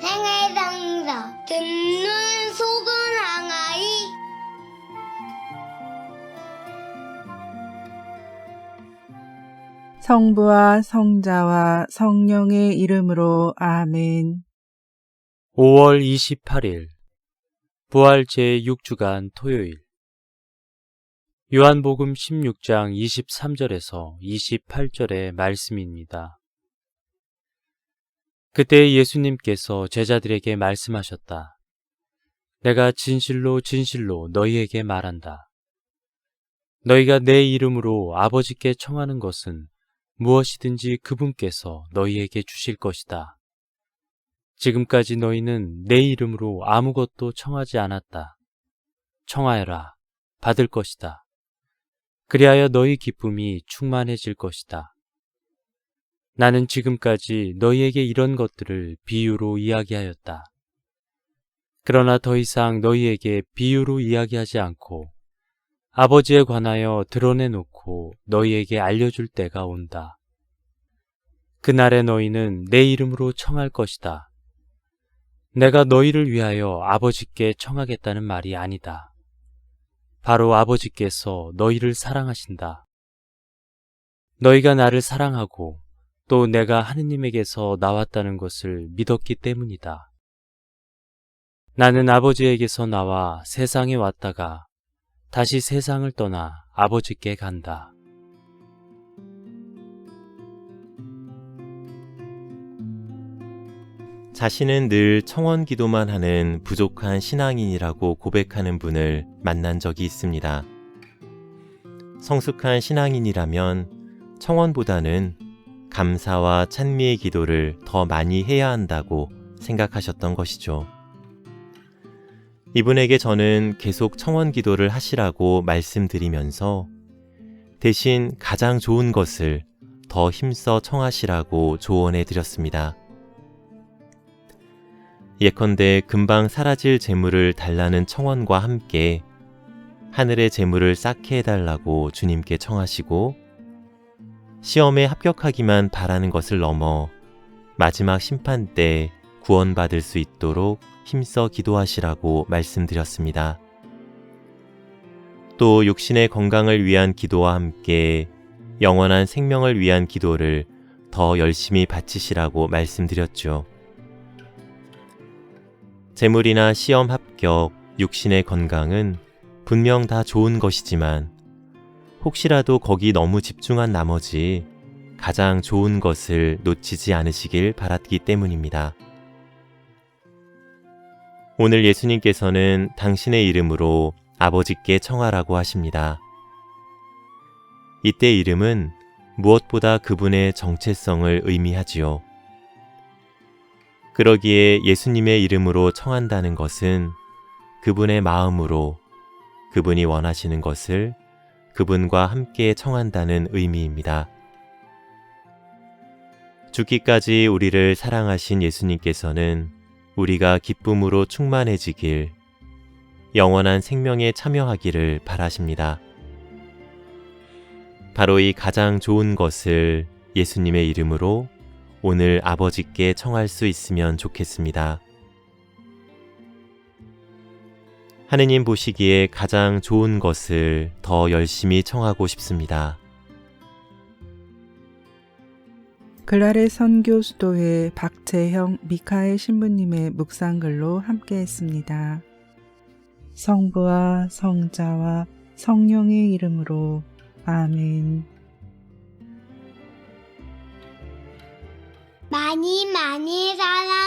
생애상사 듣는 속은 항아리 성부와 성자와 성령의 이름으로 아멘. 5월 28일 부활 제6주간 토요일 요한복음 16장 23절에서 28절의 말씀입니다. 그때 예수님께서 제자들에게 말씀하셨다. 내가 진실로 진실로 너희에게 말한다. 너희가 내 이름으로 아버지께 청하는 것은 무엇이든지 그분께서 너희에게 주실 것이다. 지금까지 너희는 내 이름으로 아무것도 청하지 않았다. 청하여라, 받을 것이다. 그리하여 너희 기쁨이 충만해질 것이다. 나는 지금까지 너희에게 이런 것들을 비유로 이야기하였다. 그러나 더 이상 너희에게 비유로 이야기하지 않고 아버지에 관하여 드러내놓고 너희에게 알려줄 때가 온다. 그날에 너희는 내 이름으로 청할 것이다. 내가 너희를 위하여 아버지께 청하겠다는 말이 아니다. 바로 아버지께서 너희를 사랑하신다. 너희가 나를 사랑하고 또 내가 하느님에게서 나왔다는 것을 믿었기 때문이다. 나는 아버지에게서 나와 세상에 왔다가 다시 세상을 떠나 아버지께 간다. 자신은 늘 청원 기도만 하는 부족한 신앙인이라고 고백하는 분을 만난 적이 있습니다. 성숙한 신앙인이라면 청원보다는 감사와 찬미의 기도를 더 많이 해야 한다고 생각하셨던 것이죠. 이분에게 저는 계속 청원 기도를 하시라고 말씀드리면서 대신 가장 좋은 것을 더 힘써 청하시라고 조언해 드렸습니다. 예컨대 금방 사라질 재물을 달라는 청원과 함께 하늘의 재물을 쌓게 해달라고 주님께 청하시고 시험에 합격하기만 바라는 것을 넘어 마지막 심판 때 구원받을 수 있도록 힘써 기도하시라고 말씀드렸습니다. 또 육신의 건강을 위한 기도와 함께 영원한 생명을 위한 기도를 더 열심히 바치시라고 말씀드렸죠. 재물이나 시험 합격, 육신의 건강은 분명 다 좋은 것이지만 혹시라도 거기 너무 집중한 나머지 가장 좋은 것을 놓치지 않으시길 바랐기 때문입니다. 오늘 예수님께서는 당신의 이름으로 아버지께 청하라고 하십니다. 이때 이름은 무엇보다 그분의 정체성을 의미하지요. 그러기에 예수님의 이름으로 청한다는 것은 그분의 마음으로 그분이 원하시는 것을 그분과 함께 청한다는 의미입니다. 죽기까지 우리를 사랑하신 예수님께서는 우리가 기쁨으로 충만해지길 영원한 생명에 참여하기를 바라십니다. 바로 이 가장 좋은 것을 예수님의 이름으로 오늘 아버지께 청할 수 있으면 좋겠습니다. 하느님 보시기에 가장 좋은 것을 더 열심히 청하고 싶습니다. 글라레 선교 수도회 박재형 미카엘 신부님의 묵상글로 함께했습니다. 성부와 성자와 성령의 이름으로 아멘. 많이 많이 사랑